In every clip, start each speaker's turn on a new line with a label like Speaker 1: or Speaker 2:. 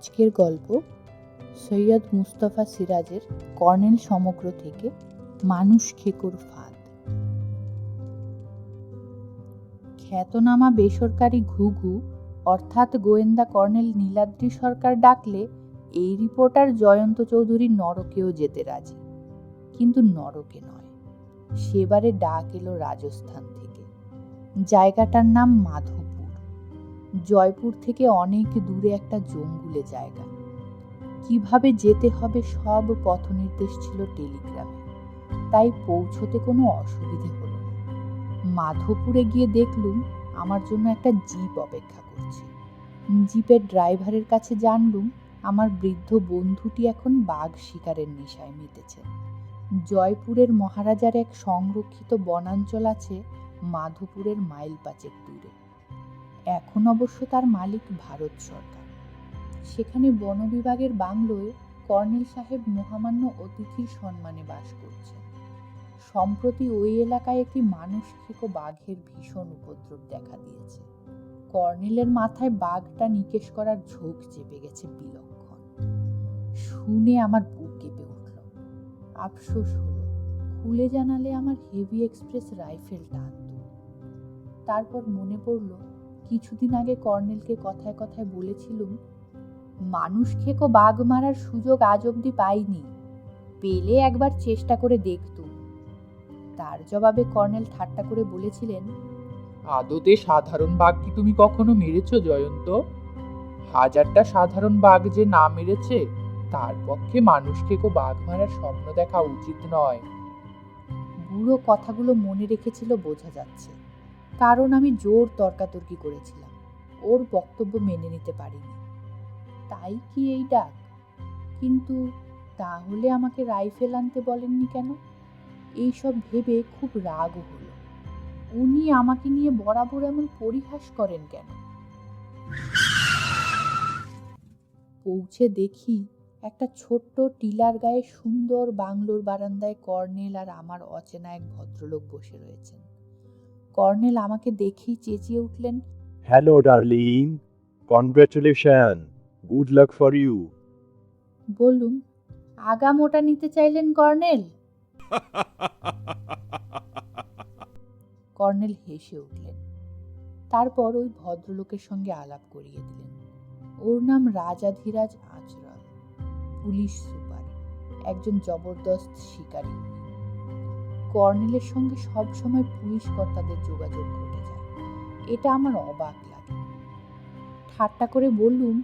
Speaker 1: আজকের গল্প সৈয়দ মুস্তফা সিরাজের কর্নেল সমগ্র থেকে মানুষ খেকুর ফাঁদ। খ্যাতনামা বেসরকারি ঘুঘু, অর্থাৎ গোয়েন্দা কর্নেল নীলাদ্রি সরকার ডাকলে এই রিপোর্টার জয়ন্ত চৌধুরী নরকেও যেতে রাজি। কিন্তু নরকে নয়, সেবারে ডাক এলো রাজস্থান থেকে। জায়গাটার নাম মাধবপুর জয়পুর থেকে অনেক দূরে একটা জঙ্গুলে জায়গা। কীভাবে যেতে হবে সব পথ নির্দেশ ছিল টেলিগ্রামে। তাই পৌঁছতে কোনো অসুবিধে হলো না। মাধবপুরে গিয়ে দেখলুম আমার জন্য একটা জিপ অপেক্ষা করছে। জিপের ড্রাইভারের কাছে জানলুম আমার বৃদ্ধ বন্ধুটি এখন বাঘ শিকারের নেশায় মেতেছে। জয়পুরের মহারাজার এক সংরক্ষিত বনাঞ্চল আছে মাধবপুরের মাইল পাঁচেক দূরে। এখন অবশ্য তার মালিক ভারত সরকার। সেখানে বন বিভাগের বাংলোয় কর্নেল সাহেব মহামান্য অতিথির সম্মানে বাস করছেন। সম্প্রতি ওই এলাকায় একটি মানুষ বাঘের ভীষণ উপদ্রব দেখা দিয়েছে। কর্নেলের মাথায় বাঘটা নিকেশ করার ঝোঁক চেপে গেছে বিলক্ষণ। শুনে আমার বুক কেঁপে উঠল। আফসোস হলো, খুলে জানালে আমার হেভি এক্সপ্রেস রাইফেলটা আনতো তারপর মনে পড়ল কিছুদিন আগে কর্নেলকে কথায় কথায় বলেছিলুম মানুষ খেকো বাঘ মারার সুযোগ আজ অবধি পাইনি পেলে একবার চেষ্টা করে দেখতুম। তার জবাবে কর্নেল ঠাট্টা করে বলেছিলেন
Speaker 2: আদতে সাধারণ বাঘ কি তুমি কখনো মেরেছো জয়ন্ত? হাজারটা সাধারণ বাঘ যে না মেরেছে তার পক্ষে মানুষকে কো বাঘ মারার স্বপ্ন দেখা উচিত নয়।
Speaker 1: বুড়ো কথাগুলো মনে রেখেছিল বোঝা যাচ্ছে। কারণ আমি জোর তর্কাতর্কি করেছিলাম। ওর বক্তব্য মেনে নিতে পারিনি। তাই কি এই ডাক? কিন্তু তাহলে আমাকে রাইফেল আনতে বলেননি কেন? এইসব ভেবে খুব রাগও হলো। উনি আমাকে নিয়ে বরাবর এমন পরিহাস করেন কেন? পৌঁছে দেখি একটা ছোট্ট টিলার গায়ে সুন্দর বাংলোর বারান্দায় কর্নেল আর আমার অচেনা এক ভদ্রলোক বসে রয়েছেন। কর্নেল আমাকে দেখেই চেঁচিয়ে উঠলেন
Speaker 3: Hello, darling. Congratulations. Good luck for you.
Speaker 1: বললুম আগামোটা নিতে চাইলেন কর্নেল কর্নেল হেসে উঠলেন তারপর ওই ভদ্রলোকের সঙ্গে আলাপ করিয়ে দিলেন ওর নাম রাজাধীরাজ আচরণ পুলিশ সুপার একজন জবরদস্ত শিকারী। কর্নেলের সঙ্গে সবসময় পুলিশ কর্তাদের যোগাযোগ ঘটে যায়। এটা আমার অবাক লাগে। ঠাট্টা করে বললুম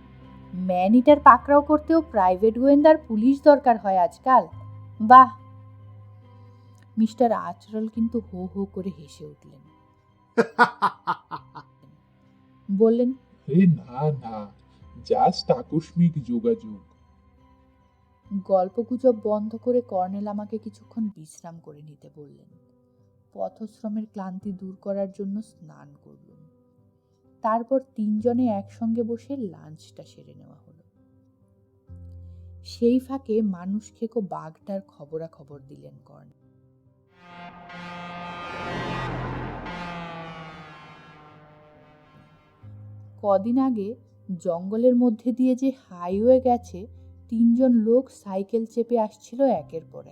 Speaker 1: ম্যানিটার পাকড়াও করতেও প্রাইভেট গোয়েন্দার পুলিশ দরকার হয় আজকাল? বাহ! মিস্টার আচরল কিন্তু হো হো করে হেসে উঠলেন। বললেন
Speaker 2: হে না না জাস্ট আকস্মিক যোগাযোগ।
Speaker 1: গল্পগুজব বন্ধ করে কর্নেল আমাকে কিছুক্ষণ বিশ্রাম করে নিতে বললেন। পথশ্রমের ক্লান্তি দূর করার জন্য স্নান করলুম। তারপর তিনজনে একসঙ্গে বসে লাঞ্চটা সেরে নেওয়া হলো। সেই ফাঁকে মানুষ খেকো বাঘটার খবরাখবর দিলেন কর্নেল। কদিন আগে জঙ্গলের মধ্যে দিয়ে যে হাইওয়ে গেছে তিনজন লোক সাইকেল চেপে আসছিল একের পর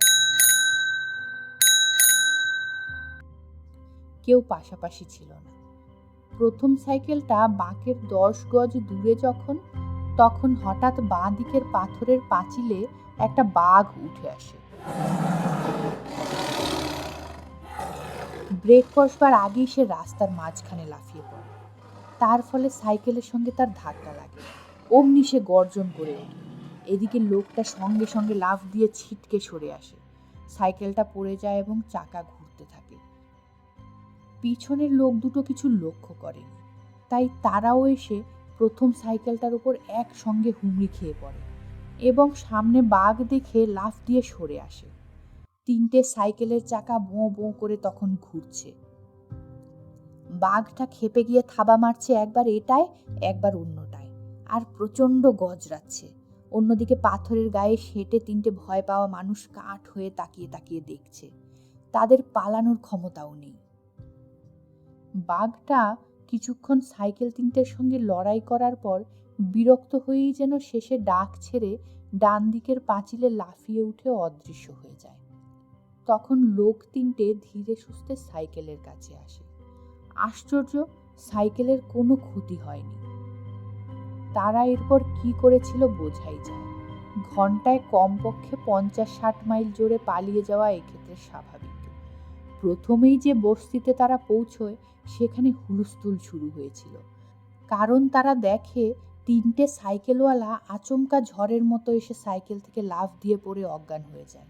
Speaker 1: কেউ পাশাপাশি ছিল না। প্রথম সাইকেলটা বাঁকের দশ গজ দূরে যখন, তখন হঠাৎ বাঁ দিকের পাথরের পাঁচিলে একটা বাঘ উঠে আসে। ব্রেক কষবার আগেই সে রাস্তার মাঝখানে লাফিয়ে পড়ে। তার ফলে সাইকেলের সঙ্গে তার ধাক্কা লাগে। অমনি সে গর্জন করে ওঠে এদিকে লোকটা সঙ্গে সঙ্গে লাফ দিয়ে ছিটকে সরে আসে। সাইকেলটা পড়ে যায় এবং চাকা ঘুরতে থাকে। পিছনের লোক দুটো কিছু লক্ষ্য করেনি। তাই তারাও এসে প্রথম সাইকেলটার উপর একসঙ্গে হুমড়ি খেয়ে পড়ে এবং সামনে বাঘ দেখে লাফ দিয়ে সরে আসে। তিনটে সাইকেলের চাকা বোঁ বোঁ করে তখন ঘুরছে। বাঘটা খেপে গিয়ে থাবা মারছে, একবার এটায়, একবার অন্যটায়, আর প্রচণ্ড গজরাচ্ছে। অন্যদিকে পাথরের গায়ে সেটে তিনটে ভয় পাওয়া মানুষ কাঠ হয়ে তাকিয়ে তাকিয়ে দেখছে। তাদের পালানোর ক্ষমতাও নেই। বাঘটা কিছুক্ষণ সাইকেল তিনটের সঙ্গে লড়াই করার পর বিরক্ত হয়েই যেন শেষে ডাক ছেড়ে ডান দিকের পাঁচিলে লাফিয়ে উঠে অদৃশ্য হয়ে যায়। তখন লোক তিনটে ধীরে সুস্থে সাইকেলের কাছে আসে। আশ্চর্য, সাইকেলের কোনো ক্ষতি হয়নি। তারা এরপর কি করেছিল বোঝাই যায়। ঘন্টায় কমপক্ষে পঞ্চাশ ষাট মাইল জোরে পালিয়ে যাওয়া এক্ষেত্রে স্বাভাবিক। প্রথমেই যে বস্তিতে তারা পৌঁছয়, সেখানে হুলস্থুল শুরু হয়েছিল। কারণ তারা দেখে তিনটে সাইকেলওয়ালা আচমকা ঝড়ের মতো এসে সাইকেল থেকে লাফ দিয়ে পড়ে অজ্ঞান হয়ে যায়।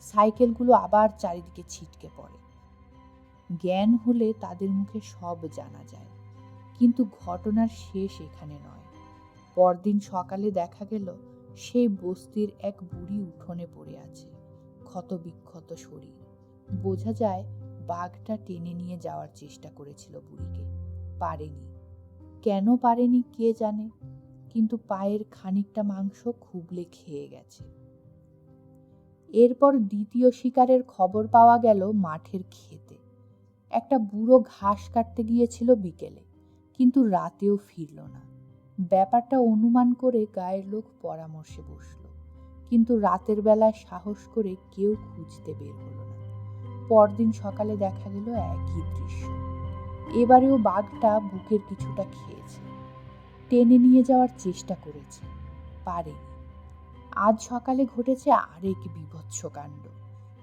Speaker 1: সাইকেলগুলো আবার চারিদিকে ছিটকে পড়ে। জ্ঞান হলে তাদের মুখে সব জানা যায়। কিন্তু ঘটনার শেষ এখানে নয়। পরদিন সকালে দেখা গেল, সেই বস্তির এক বুড়ি উঠোনে পড়ে আছে, ক্ষতবিক্ষত শরীর। বোঝা যায়, বাঘটা টেনে নিয়ে যাওয়ার চেষ্টা করেছিল বুড়িকে। পারেনি। কেন পারেনি কে জানে? কিন্তু পায়ের খানিকটা মাংস খুবলে খেয়ে গেছে। এরপর দ্বিতীয় শিকারের খবর পাওয়া গেল মাঠের ক্ষেতে। একটা বুড়ো ঘাস কাটতে গিয়েছিল বিকেলে, কিন্তু রাতেও ফিরল না। ব্যাপারটা অনুমান করে গায়ের লোক পরামর্শে বসল। কিন্তু রাতের বেলায় সাহস করে কেউ খুঁজতে বের হলো না। পরদিন সকালে দেখা গেল একই দৃশ্য। এবারেও বাঘটা বুকের কিছুটা খেয়েছে। টেনে নিয়ে যাওয়ার চেষ্টা করেছে। পারেনি। আজ সকালে ঘটেছে আরেক বিভৎস কাণ্ড।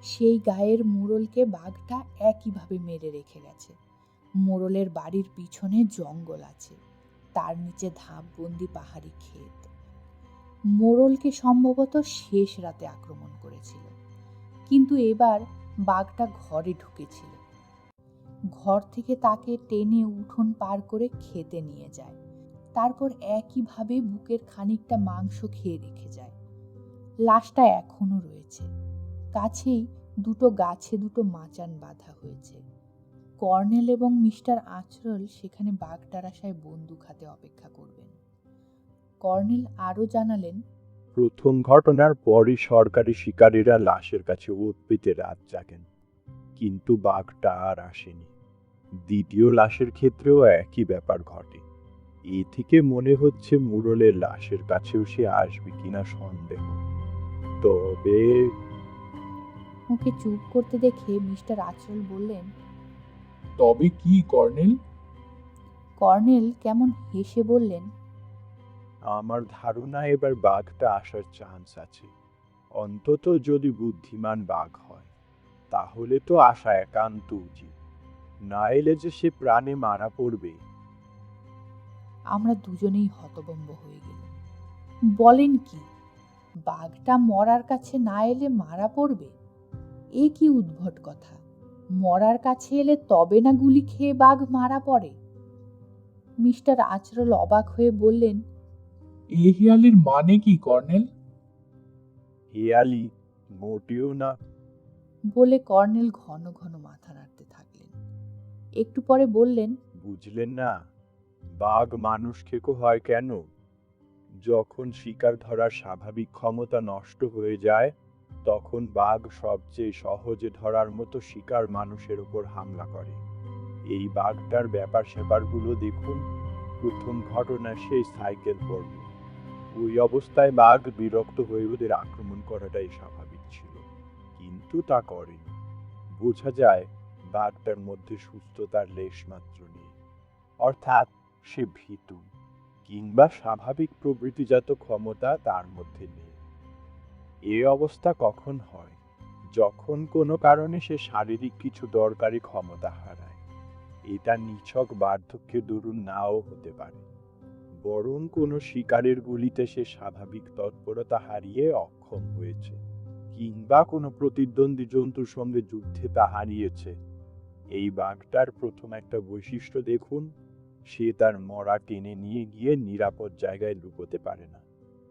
Speaker 1: সেই গায়ের মোড়লকে বাঘটা একইভাবে মেরে রেখে গেছে। মোড়লের বাড়ির পিছনে জঙ্গল আছে। তার নিচে ধাপবন্দি পাহাড়ি ক্ষেত। মোড়লকে সম্ভবত শেষ রাতে আক্রমণ করেছিল। কিন্তু এবার বাঘটা ঘরে ঢুকেছিল। ঘর থেকে তাকে টেনে উঠোন পার করে খেতে নিয়ে যায়। তারপর একইভাবে বুকের খানিকটা মাংস খেয়ে রেখে যায়। লাশটা এখনও রয়েছে। কাছেই দুটো গাছে দুটো মাচান বাঁধা হয়েছে। কর্নেল এবং মিস্টার আচরল সেখানে আশায় বন্দুক হাতে অপেক্ষা করবেন। কর্নেল আরও জানালেন
Speaker 3: প্রথম ঘটনার পরই সরকারি শিকারীরা লাশের কাছে উৎপিতে রাত জাগেন কিন্তু বাঘটা আর আসেনি। দ্বিতীয় লাশের ক্ষেত্রেও একই ব্যাপার ঘটে। এ থেকে মনে হচ্ছে মুরলের লাশের কাছেও সে আসবে কিনা সন্দেহ। তবে
Speaker 1: ওকে চুপ করতে দেখে মিস্টার আচরল বললেন
Speaker 2: তবে কি কর্নেল?
Speaker 1: কর্নেল কেমন হেসে বললেন
Speaker 3: আমার ধারণা এবার বাঘটা আসার চান্স আছে। অন্তত যদি বুদ্ধিমান বাঘ হয় তাহলে তো আসা একান্ত উচিত। না এলে যে সে প্রাণে মারা পড়বে।
Speaker 1: আমরা দুজনেই হতবম্ব হয়ে গেলাম। বলেন কি বাঘটা মরার কাছে না এলে মারা পড়বে? এ কি উদ্ভট কথা। মরার কাছে এলে তবে না গুলি খেয়ে বাঘ মারা পড়ে। মিস্টার আচরল অবাক হয়ে বললেন
Speaker 2: এ হেয়ালির মানে কি কর্নেল?
Speaker 3: হেয়ালি মোটেও না।
Speaker 1: বলে কর্নেল ঘন ঘন মাথা নাড়তে থাকলেন। একটু পরে বললেন
Speaker 3: বুঝলেন না বাঘ মানুষ খেকো হয় কেন? যখন শিকার ধরার স্বাভাবিক ক্ষমতা নষ্ট হয়ে যায় তখন বাঘ সবচেয়ে সহজে ধরার মতো শিকার মানুষের উপর হামলা করে। এই বাঘটার ব্যাপার স্যাপারগুলো দেখুন, প্রথম ঘটনা সেই সাইকেল পর্ব ওই অবস্থায় বাঘ বিরক্ত হয়ে ওদের আক্রমণ করাটাই স্বাভাবিক ছিল, কিন্তু তা করেনি। বোঝা যায় বাঘটার মধ্যে সুস্থতার লেশ মাত্র নেই। অর্থাৎ সে ভীতু, কিংবা স্বাভাবিক প্রবৃত্তিজাত ক্ষমতা তার মধ্যে নেই। এ অবস্থা কখন হয়? যখন কোনো কারণে সে শারীরিক কিছু দরকারি ক্ষমতা হারায়। এটা নিছক বার্ধক্যের দরুন নাও হতে পারে। বরং কোনো শিকারের গুলিতে সে স্বাভাবিক তৎপরতা হারিয়ে অক্ষম হয়েছে, কিংবা কোনো প্রতিদ্বন্দ্বী জন্তুর সঙ্গে যুদ্ধে তা হারিয়েছে। এই বাঘটার প্রথম একটা বৈশিষ্ট্য দেখুন, সে তার মরা টেনে নিয়ে গিয়ে নিরাপদ জায়গায় লুকোতে পারে না।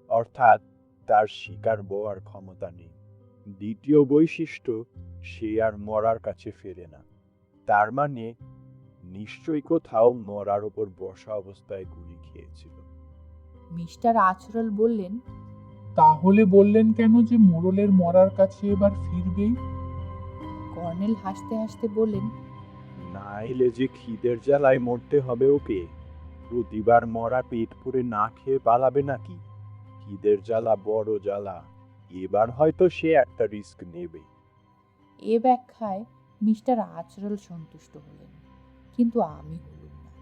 Speaker 3: অর্থাৎ তার শিকার বোয়ার ক্ষমতা নেই। দ্বিতীয় বৈশিষ্ট্য সে আর মরার কাছে ফেরে না। তার মানে নিশ্চয়ই কোথাও মরার ওপর বসা অবস্থায় গুলি খেয়েছিল।
Speaker 1: মিস্টার আচরল বললেন
Speaker 2: তাহলে বললেন কেন যে মোড়লের মরার কাছে এবার ফিরবেই?
Speaker 1: কর্নেল হাসতে হাসতে বললেন
Speaker 3: না এলে যে খিদের জ্বালায় মরতে হবে ওকে। প্রতিবার মরা পেট পুরে না খেয়ে পালাবে নাকি? খিদের জ্বালা বড় জ্বালা। এবার হয়তো সে একটা রিস্ক নেবে।
Speaker 1: এ ব্যাখ্যায় মিস্টার আচরল সন্তুষ্ট হলেন, কিন্তু আমি হলুম না।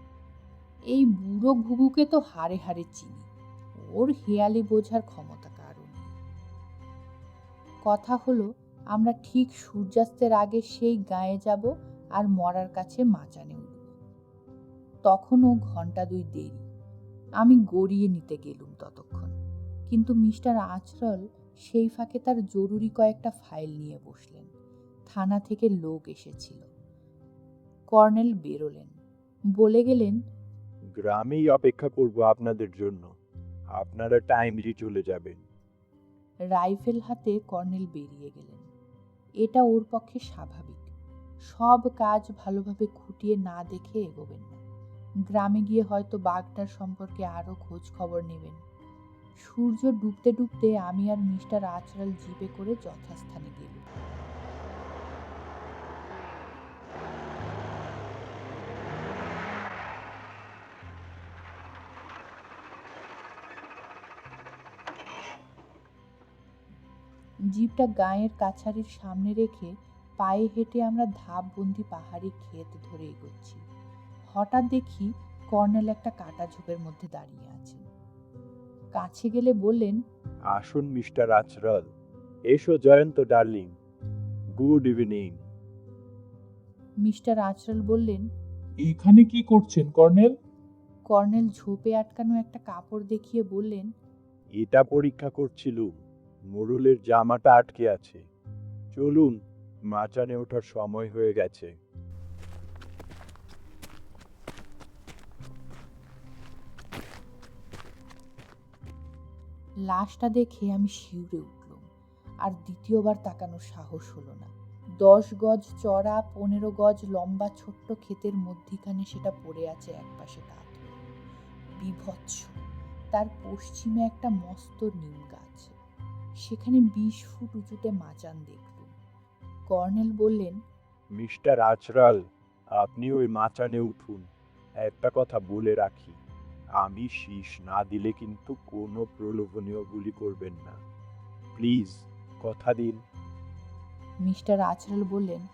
Speaker 1: এই বুড়ো ঘুঘুকে তো হাড়ে হারে চিনি। ওর হেয়ালি বোঝার ক্ষমতা কারণ কথা হলো, আমরা ঠিক সূর্যাস্তের আগে সেই গায়ে যাব আর মরার কাছে মাচানে উঠব। তখনও ঘণ্টা দুই দেরি। আমি গড়িয়ে নিতে গেলুম ততক্ষণ। কিন্তু মিস্টার আচরল সেই ফাঁকে তার জরুরি কয়েকটা ফাইল নিয়ে বসলেন। থানা থেকে লোক এসেছিল। কর্নেল বেরোলেন। বলে গেলেন
Speaker 3: গ্রামেই অপেক্ষা করব আপনাদের জন্য। আপনারা টাইমলি চলে যাবেন।
Speaker 1: রাইফেল হাতে কর্নেল বেরিয়ে গেলেন। এটা ওর পক্ষে স্বাভাবিক। সব কাজ ভালোভাবে খুঁটিয়ে না দেখে এগোবেন না। গ্রামে গিয়ে হয়তো বাঘটার সম্পর্কে আরও খোঁজ খবর নেবেন। সূর্য ডুবতে ডুবতে আমি আর মিস্টার আচরাল জিপে করে যথাস্থানে গেলুম। জিপটা গায়ের কাছারির সামনে রেখে পায়ে হেঁটে আমরা ধাপবন্দি পাহাড়ি ক্ষেত ধরে এগোচ্ছি। হঠাৎ দেখি কর্নেল একটা কাটা ঝোপের মধ্যে দাঁড়িয়ে আছেন। কাছে গেলে বললেন
Speaker 3: আসুন মিস্টার আচরল। এসো Jayanta darling. Good evening.
Speaker 1: Mister Acharal বললেন
Speaker 2: এখানে কি করছেন কর্নেল?
Speaker 1: কর্নেল ঝোপে আটকানো একটা কাপড় দেখিয়ে বললেন
Speaker 3: এটা পরীক্ষা করছিলুম। মোরলের জামাটা আটকে আছে। চলুন মাচানে ওঠার সময় হয়ে গেছে।
Speaker 1: লাশটা দেখে আমি শিউরে উঠলাম, আর দ্বিতীয়বার তাকানোর সাহস হলো না। দশ গজ চড়া, পনেরো গজ লম্বা ছোট্ট ক্ষেতের মধ্যিখানে সেটা পড়ে আছে একপাশে কাত। বিভৎস, তার পশ্চিমে একটা মস্ত নিম গাছ। সেখানে বিশ ফুট উঁচুতে মাচান দেখলুম। কর্নেল বললেন,
Speaker 3: মিস্টার আচরাল, আপনি ওই মাচানে উঠুন। একটা কথা বলে রাখি। আমি শীষ না দিলে কিন্তু কোনো প্রলোভনীয় গুলি করবেন না। প্লিজ কথা দিন।
Speaker 1: মিস্টার আচরাল বললেন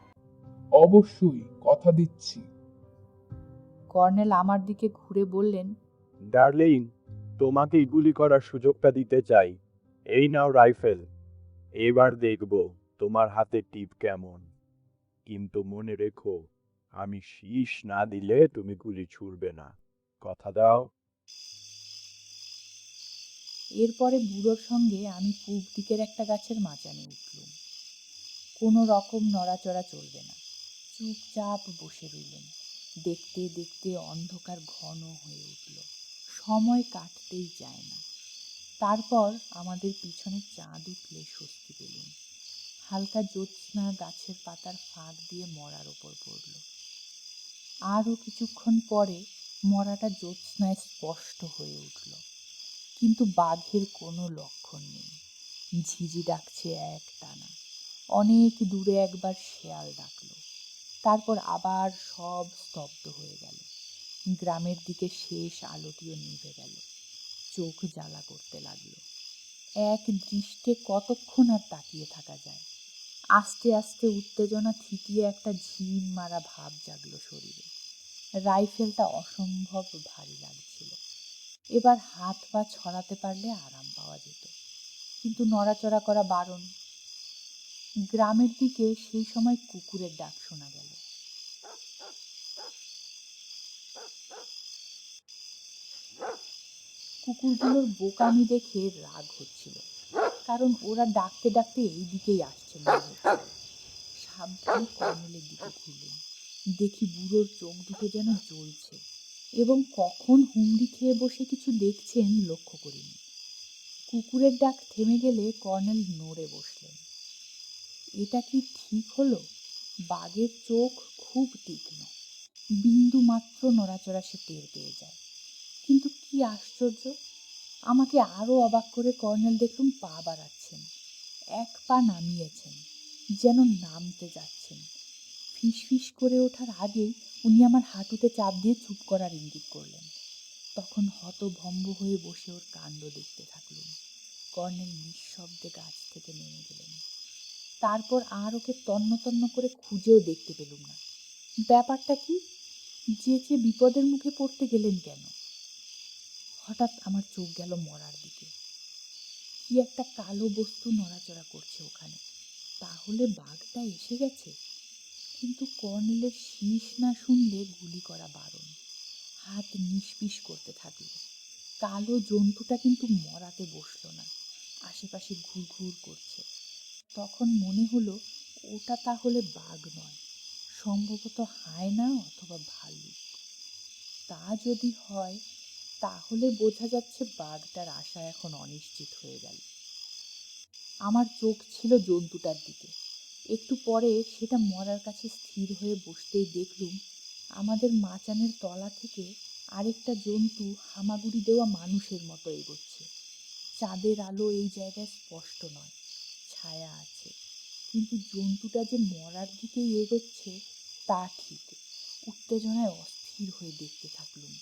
Speaker 2: অবশ্যই কথা দিচ্ছি।
Speaker 1: কর্নেল আমার দিকে ঘুরে বললেন
Speaker 3: ডার্লিং তোমাকেই গুলি করার সুযোগটা দিতে চাই। এই নাও রাইফেল। এবার দেখব তোমার হাতে টিপ কেমন। কিন্তু মনে রেখো আমি শীষ না দিলে তুমি গুলি ছুড়বে না। কথা দাও।
Speaker 1: এরপরে বুড়োর সঙ্গে আমি পূব দিকের একটা গাছের মাচানে উঠলুম। কোনো রকম নড়াচড়া চলবে না। চুপচাপ বসে রইলেন দেখতে দেখতে অন্ধকার ঘন হয়ে উঠল। সময় কাটতেই যায় না। তারপর আমাদের পিছনে চাঁদ উঠলে স্বস্তি পেলুম। হালকা জ্যোৎস্না গাছের পাতার ফাঁক দিয়ে মরার ওপর পড়ল। আরও কিছুক্ষণ পরে মরাটা জ্যোৎস্নায় স্পষ্ট হয়ে উঠল। কিন্তু বাঘের কোনো লক্ষণ নেই। ঝিঝি ডাকছে এক টানা। অনেক দূরে একবার শেয়াল ডাকলো। তারপর আবার সব স্তব্ধ হয়ে গেল। গ্রামের দিকে শেষ আলোটিও নিভে গেল। চোখ জ্বালা করতে লাগল। এক দৃষ্টে কতক্ষণ আর তাকিয়ে থাকা যায়? আস্তে আস্তে উত্তেজনা থিতিয়ে একটা ঝিম মারা ভাব জাগলো শরীরে। রাইফেলটা অসম্ভব ভারী লাগছিল। এবার হাত পা ছড়াতে পারলে আরাম পাওয়া যেত। কিন্তু নড়াচড়া করা বারণ। গ্রামের দিকে সেই সময় কুকুরের ডাক শোনা গেল। কুকুরগুলোর বোকামি দেখে রাগ হচ্ছিল, কারণ ওরা ডাকতে ডাকতে এই দিকেই আসছে সাবধানে কর্নেলের দিকে ঘুরলেন। দেখি বুড়োর চোখ দুটো যেন জ্বলছে এবং কখন হুমড়ি খেয়ে বসে কিছু দেখছেন লক্ষ্য করিনি। কুকুরের ডাক থেমে গেলে কর্নেল নড়ে বসলেন। এটা কি ঠিক হলো? বাঘের চোখ খুব তীক্ষ্ণ। বিন্দু মাত্র নড়াচড়া সে টের পেয়ে যায়। কিন্তু কি আশ্চর্য! আমাকে আরও অবাক করে কর্নেল দেখলুম পা বাড়াচ্ছেন, এক পা নামিয়েছেন, যেন নামতে যাচ্ছেন। ফিস ফিস করে ওঠার আগেই উনি আমার হাঁটুতে চাপ দিয়ে চুপ করার ইঙ্গিত করলেন। তখন হতভম্ব হয়ে বসে ওর কাণ্ড দেখতে থাকলুম। কর্নেল নিঃশব্দে গাছ থেকে নেমে গেলেন। তারপর আর ওকে তন্ন তন্ন করে খুঁজেও দেখতে পেলুম না। ব্যাপারটা কি? যেচে বিপদের মুখে পড়তে গেলেন কেন? হঠাৎ আমার চোখ গেল মরার দিকে। কি একটা কালো বস্তু নড়াচড়া করছে ওখানে। তাহলে বাঘটা এসে গেছে? কিন্তু কর্নেলের শীষ না শুনলে গুলি করা বারণ। হাত নিষ্পিস করতে থাকল। কালো জন্তুটা কিন্তু মরাতে বসল না। আশেপাশে ঘুর ঘুর করছে। তখন মনে হলো, ওটা তাহলে বাঘ নয়। সম্ভবত হায়না অথবা ভাল্লুক। তা যদি হয়, তাহলে বোঝা যাচ্ছে বাঘটার আশা এখন অনিশ্চিত হয়ে গেল। আমার চোখ ছিল জন্তুটার দিকে। একটু পরে সেটা মরার কাছে স্থির হয়ে বসতেই দেখলুম আমাদের মাচানের তলা থেকে আরেকটা জন্তু হামাগুড়ি দেওয়া মানুষের মতো এগোচ্ছে। চাঁদের আলো এই জায়গায় স্পষ্ট নয়, ছায়া আছে। কিন্তু জন্তুটা যে মরার দিকেই এগোচ্ছে, তা ঠিক। উত্তেজনায় অস্থির হয়ে দেখতে থাকলুম।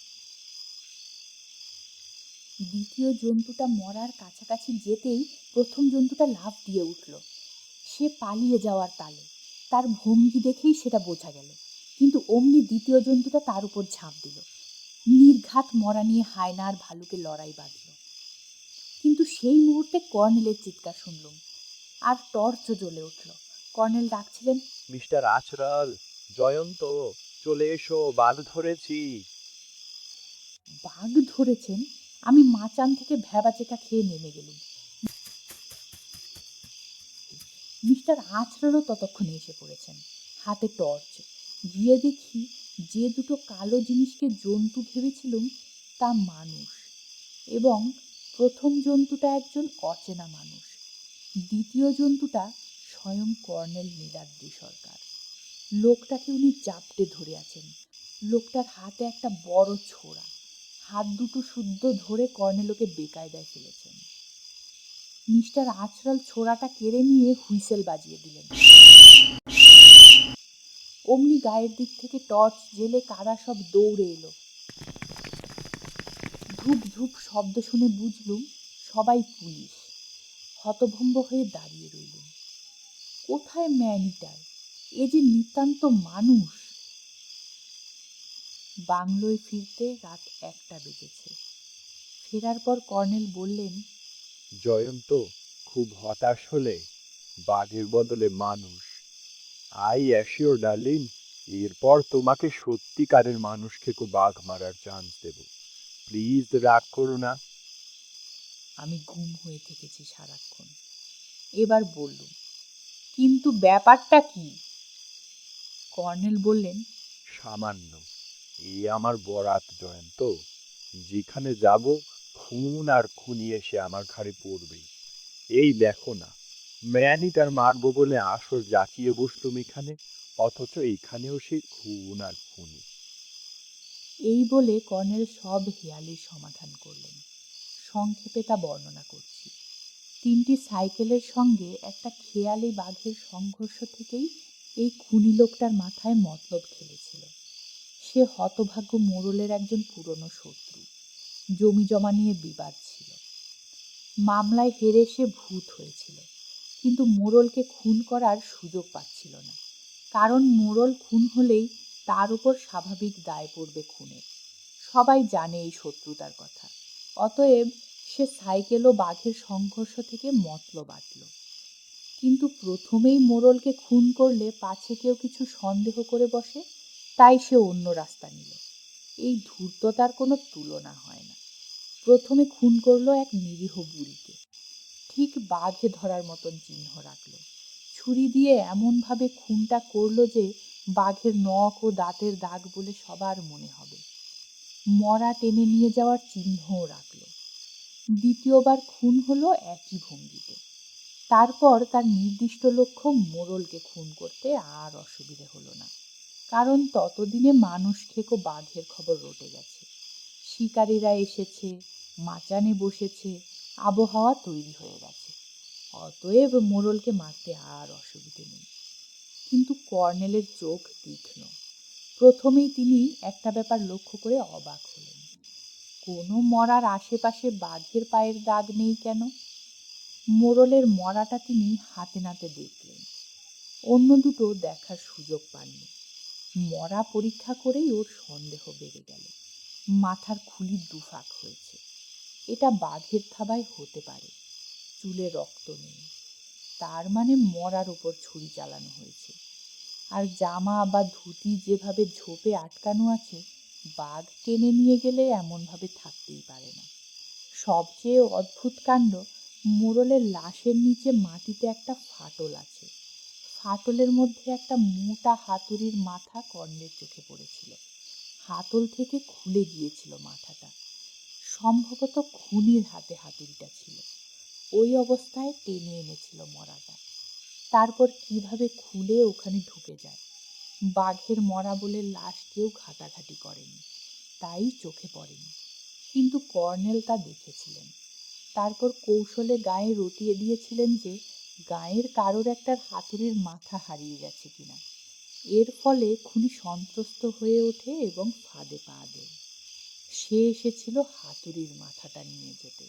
Speaker 1: দ্বিতীয় জন্তুটা মরার কাছাকাছি যেতেই প্রথম জন্তুটা লাফ দিয়ে উঠল। সে পালিয়ে যাওয়ার তালে। তার ভঙ্গি দেখেই সেটা বোঝা গেল। কিন্তু অমনি দ্বিতীয় জন্তুটা তার উপর ঝাঁপ দিল। নির্ঘাত মরা নিয়ে হায়না আর ভালুকে লড়াই বাঁধল। কিন্তু সেই মুহূর্তে কর্নেলের চিৎকার শুনলুম। আর টর্চও জ্বলে উঠল। কর্নেল ডাকছিলেন
Speaker 3: মিস্টার আচরাল জয়ন্ত চলে এসো বাঘ ধরেছি।
Speaker 1: বাঘ ধরেছেন? আমি মাচান থেকে ভ্যাবাচেকা খেয়ে নেমে গেলুম। মিস্টার আচরালও ততক্ষণে এসে পড়েছেন। হাতে টর্চ। গিয়ে দেখি যে দুটো কালো জিনিসকে জন্তু ভেবেছিলুম তা মানুষ এবং প্রথম জন্তুটা একজন অচেনা মানুষ। দ্বিতীয় জন্তুটা স্বয়ং কর্নেল নীলাদ্রি সরকার। লোকটাকে উনি জাপটে ধরে আছেন। লোকটার হাতে একটা বড় ছোড়া। হাত দুটো শুদ্ধ ধরে কর্নেলোকে বেকায়দায় ফেলেছেন। মিস্টার আচরাল ছোড়াটা কেড়ে নিয়ে হুইসেল বাজিয়ে দিলেন। অমনি গায়ের দিক থেকে টর্চ জেলে কারা সব দৌড়ে এলো। ধূপ ধূপ শব্দ শুনে বুঝলুম সবাই পুলিশ। হতভম্ব হয়ে দাঁড়িয়ে রইলুম। কোথায় ম্যানিটার? এ যে নিতান্ত মানুষ। বাংলোয় ফিরতে রাত একটা বেজেছে। ফেরার পর কর্নেল বললেন
Speaker 3: জয়ন্ত খুব হতাশ হলে বাঘের বদলে মানুষ। আই অ্যাসিওর ডার্লিং এরপর তোমাকে সত্যিকারের মানুষ খেকো বাঘ মারার চান্স দেব। প্লিজ রাগ করো না।
Speaker 1: আমি গুম হয়ে থেকেছি সারাক্ষণ। এবার বললুম কিন্তু ব্যাপারটা কি? কর্নেল বললেন
Speaker 3: সামান্য। এই আমার বরাত জয়ন্ত। যেখানে যাব খুন আর খুনি এসে আমার ঘাড়ে পড়বে। এই দেখো না। ম্যানিটার মারবো বলে আসর জাকিয়ে বসলুম এখানে, অথচ এখানেও সে খুন আর খুনি।
Speaker 1: এই বলে কর্নেল সব হেয়ালির সমাধান করলেন। সংক্ষেপে তা বর্ণনা করছি। তিনটি সাইকেলের সঙ্গে একটা খেয়ালি বাঘের সংঘর্ষ থেকেই এই খুনি লোকটার মাথায় মতলব খেলেছিল। সে হতভাগ্য মোড়লের একজন পুরনো শত্রু। জমি জমা নিয়ে বিবাদ ছিল। মামলায় হেরে সে ভূত হয়েছিল, কিন্তু মোড়লকে খুন করার সুযোগ পাচ্ছিল না। কারণ মোড়ল খুন হলেই তার উপর স্বাভাবিক দায় পড়বে খুনের। সবাই জানে এই শত্রুতার কথা। অতএব সে সাইকেল ও বাঘের সংঘর্ষ থেকে মতলব বাঁধল কিন্তু প্রথমেই মোড়লকে খুন করলে পাছে কেউ কিছু সন্দেহ করে বসে, তাই সে অন্য রাস্তা নিল। এই ধূর্ততার কোনো তুলনা হয় না। প্রথমে খুন করল এক নিরীহ বুড়িকে। ঠিক বাঘে ধরার মতন চিহ্ন রাখল। ছুরি দিয়ে এমনভাবে খুনটা করল যে বাঘের নখ ও দাঁতের দাগ বলে সবার মনে হবে। মরা টেনে নিয়ে যাওয়ার চিহ্নও রাখল। দ্বিতীয়বার খুন হলো একই ভঙ্গিতে। তারপর তার নির্দিষ্ট লক্ষ্য মোড়লকে খুন করতে আর অসুবিধে হলো না। কারণ ততদিনে মানুষ খেকো বাঘের খবর রটে গেছে। শিকারীরা এসেছে, মাচানে বসেছে, আবহাওয়া তৈরি হয়ে গেছে। অতএব মোড়লকে মারতে আর অসুবিধে নেই। কিন্তু কর্নেলের চোখ তীক্ষ্ণ। প্রথমেই তিনি একটা ব্যাপার লক্ষ্য করে অবাক হলেন। কোনো মরার আশেপাশে বাঘের পায়ের দাগ নেই কেন? মোড়লের মরাটা তিনি হাতে নাতে দেখলেন। অন্য দুটো দেখার সুযোগ পাননি। মরা পরীক্ষা করেই ওর সন্দেহ বেড়ে গেল। মাথার খুলি দুফাক হয়েছে। এটা বাঘের থাবায় হতে পারে। চুলে রক্ত নেই। তার মানে মরার উপর ছুরি চালানো হয়েছে। আর জামা বা ধুতি যেভাবে ঝোপে আটকানো আছে, বাঘ টেনে নিয়ে গেলে এমনভাবে থাকতেই পারে না। সবচেয়ে অদ্ভুত কাণ্ড, মোড়লের লাশের নিচে মাটিতে একটা ফাটল আছে। ফাটলের মধ্যে একটা মোটা হাতুড়ির মাথা কর্ণের চোখে পড়েছিল। হাতল থেকে খুলে গিয়েছিল মাথাটা। সম্ভবত খুনির হাতে হাতুড়িটা ছিল। ওই অবস্থায় টেনে এনেছিল মরাটা। তারপর কীভাবে খুলে ওখানে ঢুকে যায়? বাঘের মরা বলে লাশ কেউ ঘাটাঘাটি করেনি। তাই চোখে পড়েনি। কিন্তু কর্নেল তা দেখেছিলেন। তারপর কৌশলে গায়ে রটিয়ে দিয়েছিলেন যে গায়ের কারোর একটা হাতুড়ির মাথা হারিয়ে গেছে কিনা এর ফলে খুনি সন্ত্রস্ত হয়ে ওঠে এবং ফাঁদে পা দেয়। সে এসেছিল হাতুড়ির মাথাটা নিয়ে যেতে।